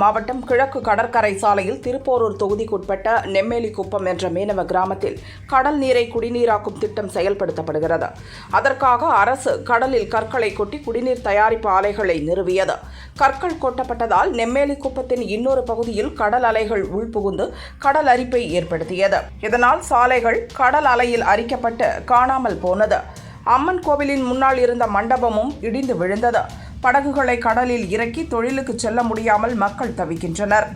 மாவட்டம் கிழக்கு கடற்கரை சாலையில் திருப்போரூர் தொகுதிக்குட்பட்ட நெம்மேலிக்குப்பம் என்ற மீனவ கிராமத்தில் கடல் நீரை குடிநீராக்கும் திட்டம் செயல்படுத்தப்படுகிறது. அதற்காக அரசு கடலில் கற்களை கொட்டி குடிநீர் தயாரிப்பு ஆலைகளை நிறுவியது. கற்கள் கொட்டப்பட்டதால் நெம்மேலிக்குப்பத்தின் இன்னொரு பகுதியில் கடல் அலைகள் உள்புகுந்து கடல் அரிப்பை ஏற்படுத்தியது. இதனால் சாலைகள் கடல் அலையில் அரிக்கப்பட்டு காணாமல் போனது. அம்மன் கோவிலின் முன்னால் இருந்த மண்டபமும் இடிந்து விழுந்தது. படகுகளை கடலில் இறக்கி தொழிலுக்கு செல்ல முடியாமல் மக்கள் தவிக்கின்றனர்.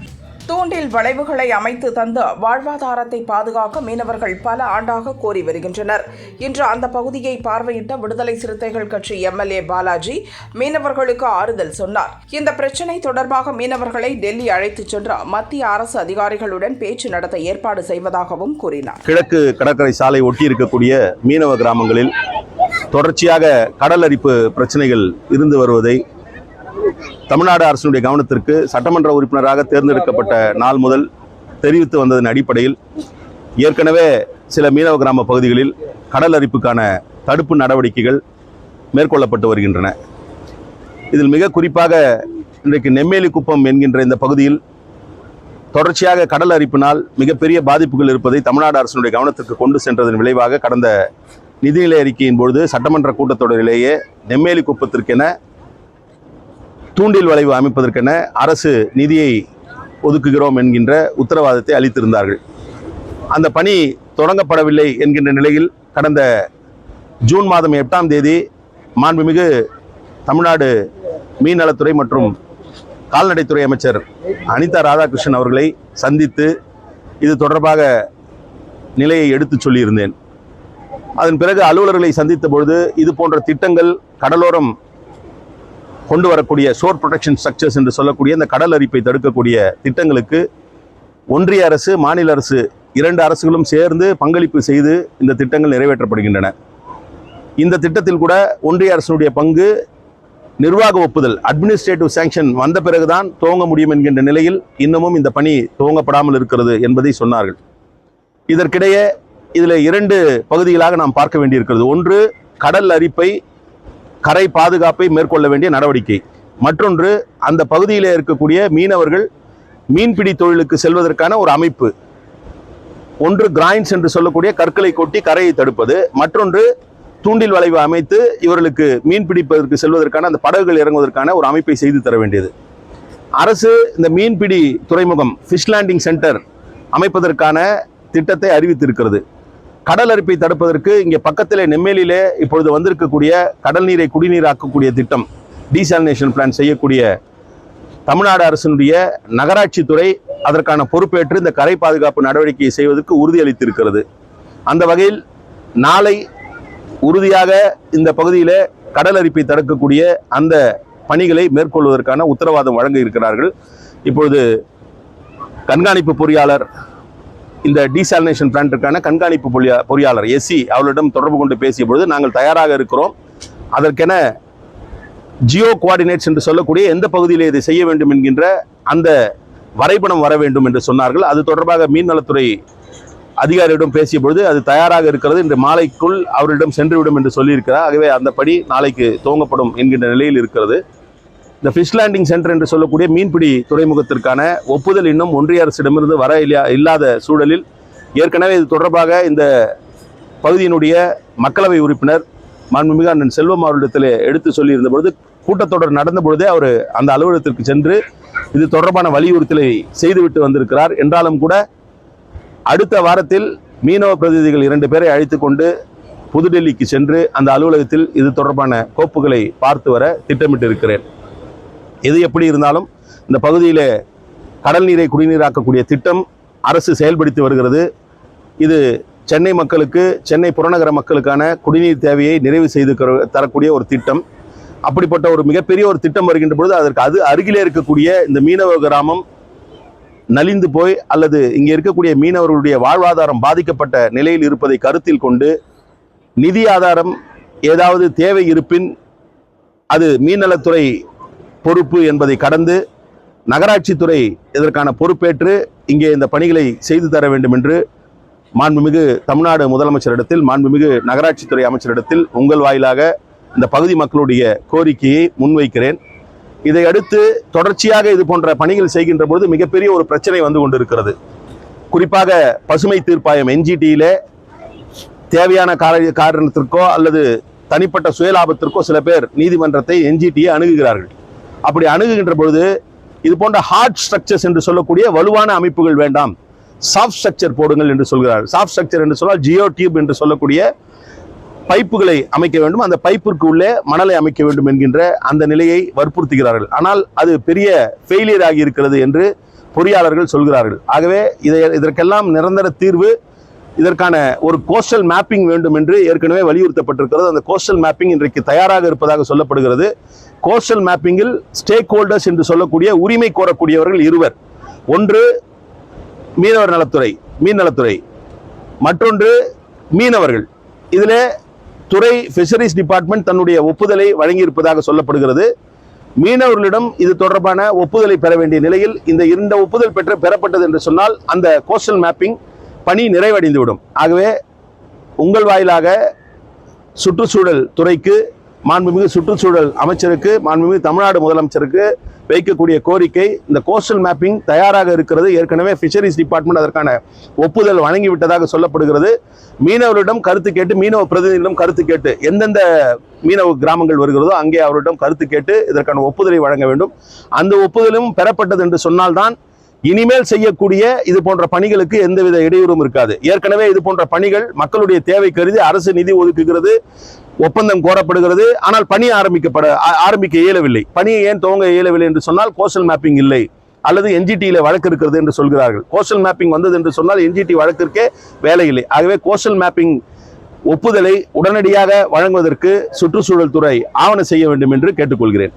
தூண்டில் வளைவுகளை அமைத்து தந்து வாழ்வாதாரத்தை பாதுகாக்க மீனவர்கள் பல ஆண்டாக கோரி வருகின்றனர். இன்று அந்த பகுதியை பார்வையிட்ட விடுதலை சிறுத்தைகள் கட்சி எம்எல்ஏ பாலாஜி மீனவர்களுக்கு ஆறுதல் சொன்னார். இந்த பிரச்சினை தொடர்பாக மீனவர்களை டெல்லி அழைத்துச் சென்று மத்திய அரசு அதிகாரிகளுடன் பேச்சு நடத்த ஏற்பாடு செய்வதாகவும் கூறினார். கிழக்கு கடற்கரை சாலை ஒட்டி இருக்கக்கூடிய மீனவ கிராமங்களில் தொடர்ச்சியாக கடல் அரிப்பு பிரச்சனைகள் இருந்து வருவதை தமிழ்நாடு அரசினுடைய கவனத்திற்கு சட்டமன்ற உறுப்பினராக தேர்ந்தெடுக்கப்பட்ட நாள் முதல் தெரிவித்து வந்ததன் அடிப்படையில் ஏற்கனவே சில மீனவ கிராம பகுதிகளில் கடல் அரிப்புக்கான தடுப்பு நடவடிக்கைகள் மேற்கொள்ளப்பட்டு வருகின்றன. இதில் மிக குறிப்பாக இன்றைக்கு நெம்மேலி குப்பம் என்கின்ற இந்த பகுதியில் தொடர்ச்சியாக கடல் அரிப்பினால் மிகப்பெரிய பாதிப்புகள் இருப்பதை தமிழ்நாடு அரசினுடைய கவனத்திற்கு கொண்டு சென்றதன் விளைவாக கடந்த நிதிநிலை அறிக்கையின் பொழுது சட்டமன்ற கூட்டத்தொடரிலேயே நெம்மேலி குப்பத்திற்கென தூண்டில் வளைவு அமைப்பதற்கென அரசு நிதியை ஒதுக்குகிறோம் என்கின்ற உத்தரவாதத்தை அளித்திருந்தார்கள். அந்த பணி தொடங்கப்படவில்லை என்கின்ற நிலையில் கடந்த ஜூன் மாதம் எட்டாம் தேதி மாண்புமிகு தமிழ்நாடு மீன்நலத்துறை மற்றும் கால்நடைத்துறை அமைச்சர் அனிதா ராதாகிருஷ்ணன் அவர்களை சந்தித்து இது தொடர்பாக நிலையை எடுத்துச் சொல்லியிருந்தேன். அதன் பிறகு அலுவலர்களை சந்தித்த பொழுது இது போன்ற திட்டங்கள் கடலோரம் கொண்டு வரக்கூடிய ஷோர் ப்ரொடெக்ஷன் ஸ்ட்ரக்சர்ஸ் என்று சொல்லக்கூடிய இந்த கடல் அரிப்பை தடுக்கக்கூடிய திட்டங்களுக்கு ஒன்றிய அரசு மாநில அரசு இரண்டு அரசுகளும் சேர்ந்து பங்களிப்பு செய்து இந்த திட்டங்கள் நிறைவேற்றப்படுகின்றன. இந்த திட்டத்தில் கூட ஒன்றிய அரசினுடைய பங்கு நிர்வாக ஒப்புதல் அட்மினிஸ்ட்ரேட்டிவ் சேங்ஷன் வந்த பிறகுதான் துவங்க முடியும் என்கின்ற நிலையில் இன்னமும் இந்த பணி துவங்கப்படாமல் இருக்கிறது என்பதை சொன்னார்கள். இதற்கிடையே இதில் இரண்டு பகுதிகளாக நாம் பார்க்க வேண்டியிருக்கிறது. ஒன்று கடல் அரிப்பை கரை பாதுகாப்பை மேற்கொள்ள வேண்டிய நடவடிக்கை. மற்றொன்று அந்த பகுதியில் இருக்கக்கூடிய மீனவர்கள் மீன்பிடி தொழிலுக்கு செல்வதற்கான ஒரு அமைப்பு. ஒன்று கிராயின்ஸ் என்று சொல்லக்கூடிய கற்களை கொட்டி கரையை தடுப்பது. மற்றொன்று தூண்டில் வளைவு அமைத்து இவர்களுக்கு மீன் பிடிப்பதற்கு செல்வதற்கான அந்த படகுகள் இறங்குவதற்கான ஒரு அமைப்பை செய்து தர வேண்டியது. அரசு இந்த மீன்பிடி துறைமுகம் ஃபிஷ் லேண்டிங் சென்டர் அமைப்பதற்கான திட்டத்தை அறிவித்திருக்கிறது. கடல் அரிப்பை தடுப்பதற்கு இங்கே பக்கத்திலே நெம்மேலியிலே இப்பொழுது வந்திருக்கக்கூடிய கடல் நீரை குடிநீராக்கக்கூடிய திட்டம் டீசாலினேஷன் பிளான் செய்யக்கூடிய தமிழ்நாடு அரசினுடைய நகராட்சி துறை அதற்கான பொறுப்பேற்று இந்த கரை பாதுகாப்பு நடவடிக்கையை செய்வதற்கு உறுதியளித்திருக்கிறது. அந்த வகையில் நாளை உறுதியாக இந்த பகுதியில் கடல் அரிப்பை தடுக்கக்கூடிய அந்த பணிகளை மேற்கொள்வதற்கான உத்தரவாதம் வழங்க இருக்கிறார்கள். இப்பொழுது கண்காணிப்பு பொறியாளர் இந்த டீசாலினேஷன் பிளான்ட்டுக்கான கண்காணிப்பு பொறியா பொறியாளர் எஸ்சி அவர்களிடம் தொடர்பு கொண்டு பேசிய பொழுது நாங்கள் தயாராக இருக்கிறோம். அதற்கென ஜியோ கோஆர்டினேட்ஸ் என்று சொல்லக்கூடிய எந்த பகுதியில் இதை செய்ய வேண்டும் என்கின்ற அந்த வரைபடம் வர வேண்டும் என்று சொன்னார்கள். அது தொடர்பாக மீன்நலத்துறை அதிகாரியிடம் பேசிய பொழுது அது தயாராக இருக்கிறது. இன்று மாலைக்குள் அவரிடம் சென்றுவிடும் என்று சொல்லியிருக்கிறார். ஆகவே அந்த படி நாளைக்கு துவங்கப்படும் என்கின்ற நிலையில் இருக்கிறது. இந்த ஃபிஷ் லேண்டிங் சென்டர் என்று சொல்லக்கூடிய மீன்பிடி துறைமுகத்திற்கான ஒப்புதல் இன்னும் ஒன்றிய அரசிடமிருந்து வர இல்லா இல்லாத சூழலில் ஏற்கனவே இது தொடர்பாக இந்த பகுதியினுடைய மக்களவை உறுப்பினர் மாண்புமிகு அண்ணன் செல்வம் அவர்களிடத்தில் எடுத்து சொல்லியிருந்த பொழுது கூட்டத்தொடர் நடந்த பொழுதே அவர் அந்த அலுவலகத்திற்கு சென்று இது தொடர்பான வலியுறுத்தலை செய்துவிட்டு வந்திருக்கிறார். என்றாலும் கூட அடுத்த வாரத்தில் மீனவ பிரதிநிதிகள் இரண்டு பேரை அழைத்து கொண்டு புதுடெல்லிக்கு சென்று அந்த அலுவலகத்தில் இது தொடர்பான கோப்புகளை பார்த்து வர திட்டமிட்டு இருக்கிறேன் எது எப்படி இருந்தாலும் இந்த பகுதியில் கடல் நீரை குடிநீராக்கக்கூடிய திட்டம் அரசு செயல்படுத்தி வருகிறது. இது சென்னை மக்களுக்கு சென்னை புறநகர மக்களுக்கான குடிநீர் தேவையை நிறைவு செய்து தரக்கூடிய ஒரு திட்டம். அப்படிப்பட்ட ஒரு மிகப்பெரிய ஒரு திட்டம் வருகின்ற பொழுது அதற்கு அது அருகிலே இருக்கக்கூடிய இந்த மீனவ கிராமம் நலிந்து போய் அல்லது இங்கே இருக்கக்கூடிய மீனவர்களுடைய வாழ்வாதாரம் பாதிக்கப்பட்ட நிலையில் இருப்பதை கருத்தில் கொண்டு நிதி ஆதாரம் ஏதாவது தேவை இருப்பின் அது மீன்நலத்துறை பொறுப்பு என்பதை கடந்து நகராட்சித்துறை இதற்கான பொறுப்பேற்று இங்கே இந்த பணிகளை செய்து தர வேண்டும் என்று மாண்புமிகு தமிழ்நாடு முதலமைச்சரிடத்தில் மாண்புமிகு நகராட்சித்துறை அமைச்சரிடத்தில் உங்கள் வாயிலாக இந்த பகுதி மக்களுடைய கோரிக்கையை முன்வைக்கிறேன். இதை அடுத்து தொடர்ச்சியாக இது போன்ற பணிகள் செய்கின்ற பொழுது மிகப்பெரிய ஒரு பிரச்சனை வந்து கொண்டிருக்கிறது. குறிப்பாக பசுமை தீர்ப்பாயம் என்ஜிடியிலே தேவையான கார- காரணத்திற்கோ அல்லது தனிப்பட்ட சுயலாபத்திற்கோ சில பேர் நீதிமன்றத்தை என்ஜிடியை அணுகுகிறார்கள். அப்படி அணுகுகின்ற பொழுது இது போன்ற ஹார்ட் ஸ்ட்ரக்சர்ஸ் என்று சொல்லக்கூடிய வலுவான அமைப்புகள் வேண்டாம். சாஃப்ட் ஸ்ட்ரக்சர் போடுங்கள் என்று சொல்கிறார். சாஃப்ட் ஸ்ட்ரக்சர் என்று சொன்னால் ஜியோ டியூப் என்று சொல்லக்கூடிய பைப்புகளை அமைக்க வேண்டும். அந்த பைப்பிற்கு உள்ளே மணலை அமைக்க வேண்டும் என்கின்ற அந்த நிலையை வற்புறுத்துகிறார்கள். ஆனால் அது பெரிய ஃபெயிலியர் ஆகி இருக்கிறது என்று பொறியாளர்கள் சொல்கிறார்கள். ஆகவே இதை இதற்கெல்லாம் நிரந்தர தீர்வு இதற்கான ஒரு கோஸ்டல் மேப்பிங் வேண்டும் என்று ஏற்கனவே வலியுறுத்தப்பட்டிருக்கிறது. அந்த கோஸ்டல் மேப்பிங் இன்றைக்கு தயாராக இருப்பதாக சொல்லப்படுகிறது. கோஸ்டல் மேப்பிங்கில் ஸ்டேக் ஹோல்டர்ஸ் என்று சொல்லக்கூடிய உரிமை கோரக்கூடியவர்கள் இருவர். ஒன்று மீனவர் நலத்துறை மீன் நலத்துறை. மற்றொன்று மீனவர்கள். இதில் துறை ஃபிஷரிஸ் டிபார்ட்மெண்ட் தன்னுடைய ஒப்புதலை வழங்கியிருப்பதாக சொல்லப்படுகிறது. மீனவர்களிடம் இது தொடர்பான ஒப்புதலை பெற வேண்டிய நிலையில் இந்த இந்த ஒப்புதல் பெற்று பெறப்பட்டது என்று சொன்னால் அந்த கோஸ்டல் மேப்பிங் பணி நிறைவடைந்துவிடும். ஆகவே உங்கள் வாயிலாக சுற்றுச்சூழல் துறைக்கு மாண்புமிகு சுற்றுச்சூழல் அமைச்சருக்கு மாண்புமிகு தமிழ்நாடு முதலமைச்சருக்கு வைக்கக்கூடிய கோரிக்கை இந்த கோஸ்டல் மேப்பிங் தயாராக இருக்கிறது. ஏற்கனவே ஃபிஷரிஸ் டிபார்ட்மெண்ட் அதற்கான ஒப்புதல் வழங்கிவிட்டதாக சொல்லப்படுகிறது. மீனவர்களிடம் கருத்து கேட்டு மீனவ பிரதிநிதிகளிடம் கருத்து கேட்டு எந்தெந்த மீனவ கிராமங்கள் வருகிறதோ அங்கே அவரிடம் கருத்து கேட்டு இதற்கான ஒப்புதலை வழங்க வேண்டும். அந்த ஒப்புதலும் பெறப்பட்டது என்று சொன்னால்தான் இனிமேல் செய்யக்கூடிய இது போன்ற பணிகளுக்கு எந்தவித இடையூறும் இருக்காது. ஏற்கனவே இது போன்ற பணிகள் மக்களுடைய தேவை கருதி அரசு நிதி ஒதுக்குகிறது ஒப்பந்தம் கோரப்படுகிறது. ஆனால் பணி ஆரம்பிக்கப்பட ஆரம்பிக்க இயலவில்லை. பணியை ஏன் துவங்க இயலவில்லை என்று சொன்னால் கோஷல் மேப்பிங் இல்லை. அல்லது என்ஜிடியில் வழக்கு இருக்கிறது என்று சொல்கிறார்கள். கோஷல் மேப்பிங் வந்தது என்று சொன்னால் என்ஜிடி வழக்கிற்கே வேலை இல்லை. ஆகவே கோஸ்டல் மேப்பிங் ஒப்புதலை உடனடியாக வழங்குவதற்கு சுற்றுச்சூழல் துறை ஆவண செய்ய வேண்டும் என்று கேட்டுக்கொள்கிறேன்.